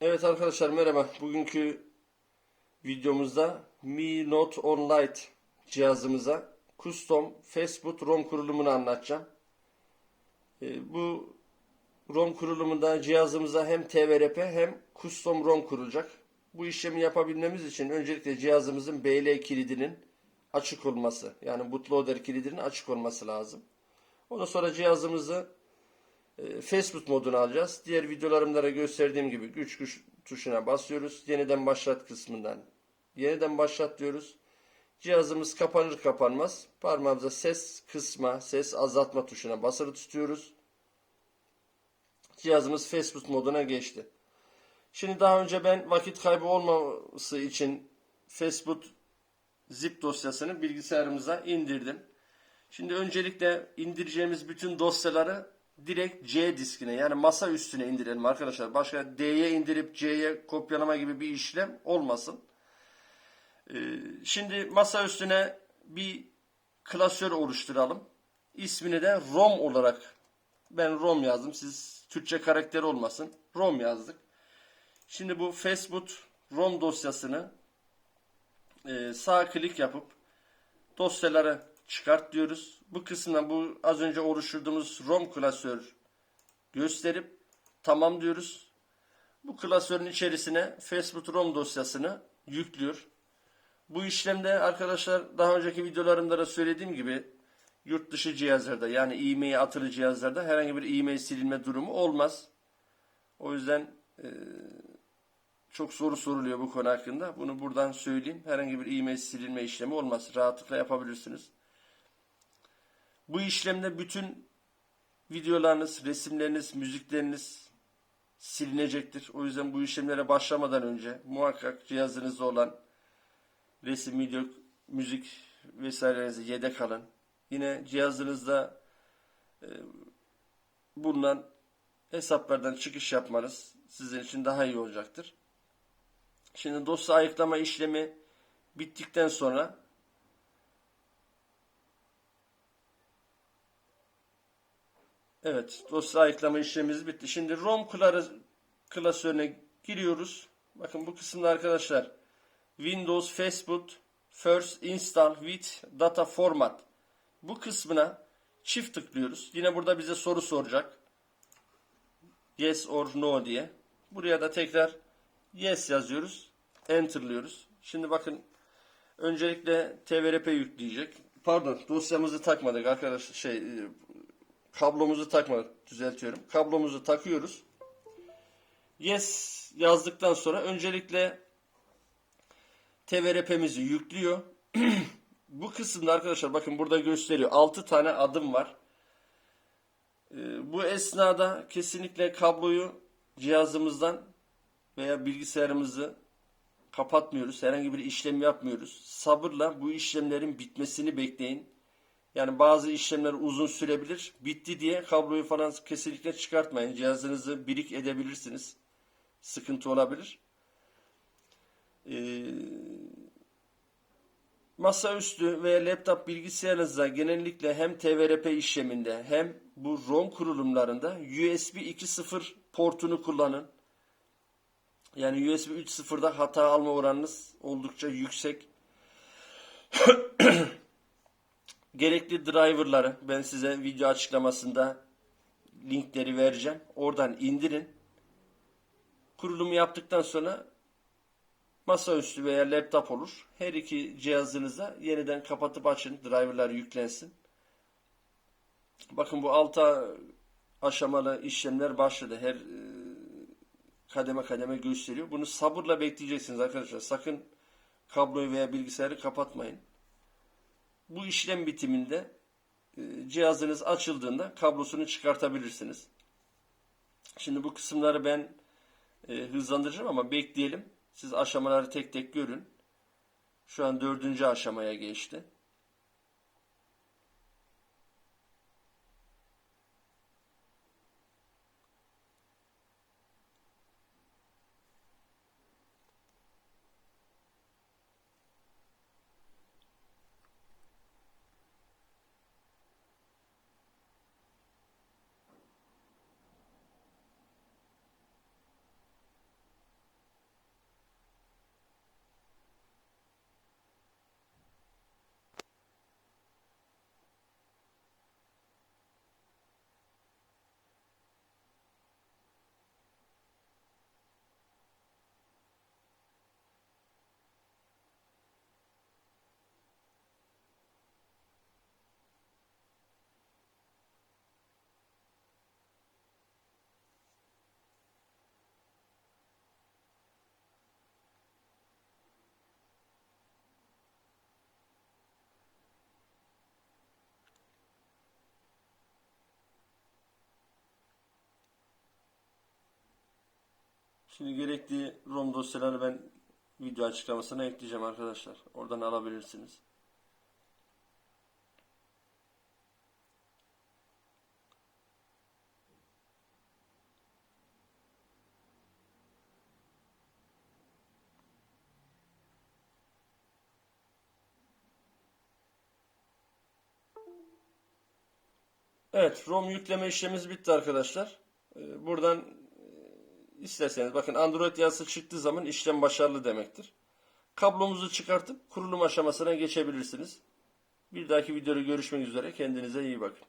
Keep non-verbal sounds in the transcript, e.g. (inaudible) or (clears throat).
Evet arkadaşlar merhaba. Bugünkü videomuzda Mi Note On Lite cihazımıza custom Facebook ROM kurulumunu anlatacağım. Ee, bu ROM kurulumunda cihazımıza hem TVRP hem custom ROM kurulacak. Bu işlemi yapabilmemiz için öncelikle cihazımızın BL kilidinin açık olması yani bootloader kilidinin açık olması lazım. Ondan sonra cihazımızı Facebook modunu alacağız. Diğer videolarımda da gösterdiğim gibi güç güç tuşuna basıyoruz. Yeniden başlat kısmından yeniden başlat diyoruz. Cihazımız kapanır kapanmaz parmağımıza ses kısma, ses azaltma tuşuna basılı tutuyoruz. Cihazımız Facebook moduna geçti. Şimdi daha önce ben vakit kaybı olmaması için Facebook zip dosyasını bilgisayarımıza indirdim. Şimdi öncelikle indireceğimiz bütün dosyaları direkt C diskine yani masa üstüne indirelim arkadaşlar. Başka D'ye indirip C'ye kopyalama gibi bir işlem olmasın. Ee, şimdi masa üstüne bir klasör oluşturalım. İsmini de ROM olarak ben ROM yazdım. Siz Türkçe karakteri olmasın. ROM yazdık. Şimdi bu Facebook ROM dosyasını e, sağ klik yapıp dosyaları çıkart diyoruz. Bu kısımdan bu az önce oluşturduğumuz ROM klasör gösterip tamam diyoruz. Bu klasörün içerisine Facebook ROM dosyasını yüklüyor. Bu işlemde arkadaşlar daha önceki videolarımda da söylediğim gibi yurt dışı cihazlarda yani e-mail atılı cihazlarda herhangi bir e-mail silinme durumu olmaz. O yüzden e, çok soru soruluyor bu konu hakkında. Bunu buradan söyleyeyim. Herhangi bir e-mail silinme işlemi olmaz. Rahatlıkla yapabilirsiniz. Bu işlemde bütün videolarınız, resimleriniz, müzikleriniz silinecektir. O yüzden bu işlemlere başlamadan önce muhakkak cihazınızda olan resim, video, müzik vesairelerinizi yedek alın. Yine cihazınızda e, bulunan hesaplardan çıkış yapmanız sizin için daha iyi olacaktır. Şimdi dosya ayıklama işlemi bittikten sonra Evet, dosya ayıklama işlemimiz bitti. Şimdi ROM klasörüne giriyoruz. Bakın bu kısımda arkadaşlar Windows Facebook First Install with Data Format. Bu kısmına çift tıklıyoruz. Yine burada bize soru soracak. Yes or no diye. Buraya da tekrar yes yazıyoruz. Enter'lıyoruz. Şimdi bakın öncelikle TVRP yükleyecek. Pardon dosyamızı takmadık arkadaşlar. Şey kablomuzu takmadık. Düzeltiyorum. Kablomuzu takıyoruz. Yes yazdıktan sonra öncelikle TVRP'mizi yüklüyor. (clears throat) Bu kısımda arkadaşlar bakın burada gösteriyor. 6 tane adım var. Ee, bu esnada kesinlikle kabloyu cihazımızdan veya bilgisayarımızı kapatmıyoruz. Herhangi bir işlem yapmıyoruz. Sabırla bu işlemlerin bitmesini bekleyin. Yani bazı işlemler uzun sürebilir. Bitti diye kabloyu falan kesinlikle çıkartmayın. Cihazınızı birik edebilirsiniz. Sıkıntı olabilir. Ee, masaüstü veya laptop bilgisayarınızda genellikle hem TVRP işleminde hem bu ROM kurulumlarında USB 2.0 portunu kullanın. Yani USB 3.0'da hata alma oranınız oldukça yüksek. (clears throat) Gerekli driverları ben size video açıklamasında linkleri vereceğim. Oradan indirin. Kurulumu yaptıktan sonra masaüstü veya laptop olur. Her iki cihazınıza yeniden kapatıp açın. Driverlar yüklensin. Bakın bu alta aşamalı işlemler başladı. Her e, kademe kademe gösteriyor. Bunu sabırla bekleyeceksiniz arkadaşlar. Sakın kabloyu veya bilgisayarı kapatmayın. Bu işlem bitiminde e, cihazınız açıldığında kablosunu çıkartabilirsiniz. Şimdi bu kısımları ben e, hızlandıracağım ama bekleyelim. Siz aşamaları tek tek görün. Şu an dördüncü aşamaya geçti. Şimdi gerekli ROM dosyaları ben video açıklamasına ekleyeceğim arkadaşlar. Oradan alabilirsiniz. Evet, ROM yükleme işlemimiz bitti arkadaşlar. Ee, Buradan isterseniz bakın Android yazısı çıktığı zaman işlem başarılı demektir. Kablomuzu çıkartıp kurulum aşamasına geçebilirsiniz. Bir dahaki videoda görüşmek üzere. Kendinize iyi bakın.